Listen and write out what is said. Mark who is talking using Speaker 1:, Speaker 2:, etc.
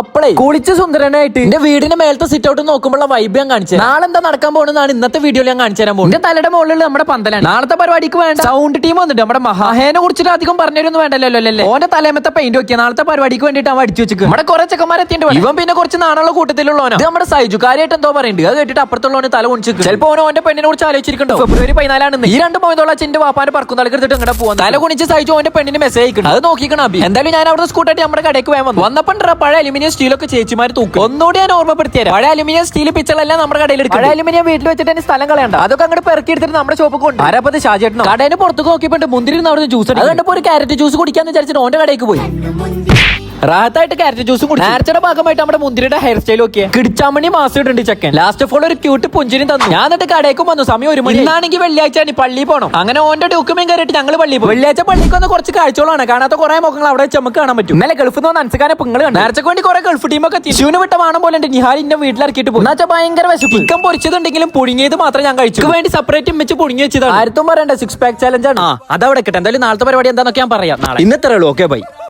Speaker 1: അപ്പളേ കുളിച്ച് സുന്ദരനായിട്ട്. എന്റെ വീടിന്റെ മേലത്തെ സിറ്റ് ഔട്ട് നോക്കുമ്പോൾ വൈബ് ഞാൻ കാണിച്ചു. നാളെ എന്താ നടക്കാൻ പോകുന്നതാണ് ഇന്നത്തെ വീഡിയോയിൽ ഞാൻ കാണിച്ചു തരാൻ പോകും എന്റെ തലയുടെ മുകളിൽ നമ്മുടെ പന്തലാണ്. നാളത്തെ പരിപാടിക്ക് വേണ്ട. സൗണ്ട് ടീം വന്നിട്ട് നമ്മുടെ മഹാഹേനെ കുറിച്ചിട്ട് അധികം പറഞ്ഞൊന്നും വേണ്ടല്ലോ അല്ലേ? ഓന്റെ തലേമത്തെ പെയിന്റ് നോക്കിയ നാളത്തെ പരിപാടിക്ക് വേണ്ടിട്ട് അവൻ അടിച്ചു വെച്ചു നമ്മുടെ കുറെ ചെക്കന്മാരെ എത്തിയിട്ട് ഇവൻ പിന്നെ കുറച്ച് നാണുള്ള കൂട്ടത്തിലുള്ളവനാണ് ഇത് നമ്മുടെ സൈജു. കാര്യമായിട്ട് എന്തോ പറയുന്നുണ്ട് അത് കേട്ടിട്ട് അപ്പുറത്തുള്ളവന് തല കുണിച്ചു ചിലപ്പോ ഓനോ ഓന്റെ പെണ്ണിനെ കുറിച്ച് ആലോചിച്ചിരിക്കണ്ടോ? ഫെബ്രുവരി പതിനാലാണ് ഈ രണ്ട് പോയതോളം അച്ഛന്റെ വാപ്പാന്റെ പറക്കും. തലക്കെടുത്തിട്ട് ഇങ്ങനെ പോകാൻ തല കുണിച്ച് സൈജു ഓന്റെ പെണ്ണിന് മെസ്സേജ് അയക്കണം. അത് നോക്കിക്കണം അബി. എന്തായാലും ഞാൻ അവിടെ സ്കൂട്ടായിട്ട് നമ്മുടെ കടയ്ക്ക് വന്നു. വന്നപ്പോൾ പഴയ അലുമിനിയം സ്റ്റീലൊക്കെ ചേച്ചിമാർ തൂക്കും. ഒന്നുകൂടി ഞാൻ ഓർമ്മപ്പെടുത്തിയാൽ പഴയ അലുമിനിയം സ്റ്റീൽ പിച്ചളെല്ലാം നമ്മുടെ കടയിൽ എടുക്കും പഴയ അലുമിനിയം വീട്ടിൽ വെച്ചിട്ട് തന്നെ സ്ഥലം കളയണ്ട. അതൊക്കെ അങ്ങോട്ട് പെറുക്കി എടുത്തിട്ട് നമ്മുടെ ഷോപ്പ് കൊണ്ട്. ആരാപ്പത് ഷാജേട്ടനോ കടയിൽ പുറത്തു നോക്കിയപ്പോൾ മുന്തിരി അവിടെ ജ്യൂസ് അതുകൊണ്ട് ഒരു കാരറ്റ് ജ്യൂസ് കുടിക്കാന്ന് വിചാരിച്ചിട്ട് ഓന്റെ കടയ്ക്ക് പോയി. റാത്തായിട്ട് കാരറ്റ് ജ്യൂസ് കുടിച്ചു. നേർച്ചയുടെ ഭാഗമായിട്ട് നമ്മുടെ മുന്തിരിയുടെ ഹെയർ സ്റ്റൈൽ ഒക്കെ കിടിച്ചാമണി മാസം ഇട്ടുണ്ട് ചെക്കൻ. ലാസ്റ്റ് ഓഫ് ഓൾ ഒരു ക്യൂട്ട് പുഞ്ചിരി തന്നു. ഞാൻ എന്നിട്ട് കടയിലേക്കും വന്നു. സമയം ഒരു മണി. ഇന്നാണെങ്കിൽ വെള്ളിയാഴ്ച ആണ് പള്ളി പോകണം അങ്ങനെ ഓന്റെ ഡോക്യുമെന്റ് കയറിയിട്ട് ഞങ്ങൾ പള്ളി പോകും വെള്ളിയാഴ്ച പള്ളിക്ക് വന്ന് കുറച്ച് കാഴ്ചകളാണ്. കാണാത്ത കുറെ മുഖങ്ങൾ അവിടെ നമുക്ക് കാണാൻ പറ്റും. ഇന്നലെ ഗൾഫിൽ നിന്ന് അൻസക്കാനെ നിങ്ങൾ കണ്ടു. നേർച്ചക്ക് വേണ്ടി കുറെ ഗൾഫ് ടീമൊക്കെ ശിവന് വിട്ട വേണം പോലെ ഉണ്ട്. നിഹാൽ ഇന്നെ വീട്ടിലിറക്കിയിട്ട് പോകും എന്നുവെച്ചാൽ ഭയങ്കര വിശപ്പ്. ചിക്കൻ പൊരിച്ചതുണ്ടെങ്കിലും പുഴുങ്ങിയത് മാത്രം ഞാൻ കഴിച്ചു. വേണ്ടി സെപ്പറേറ്റ് വെച്ച് പുഴുങ്ങി വെച്ചതാണ്. ആരത്തും പറയണ്ട സിക്സ് പാക്ക് ചാലഞ്ച് ആണ്. അതവിടെ കിട്ടും എന്തായാലും നാളത്തെ പരിപാടി എന്താണെന്നൊക്കെ ഞാൻ പറയാം. ഇന്നത്തെ ഉള്ളൂ? Okay bye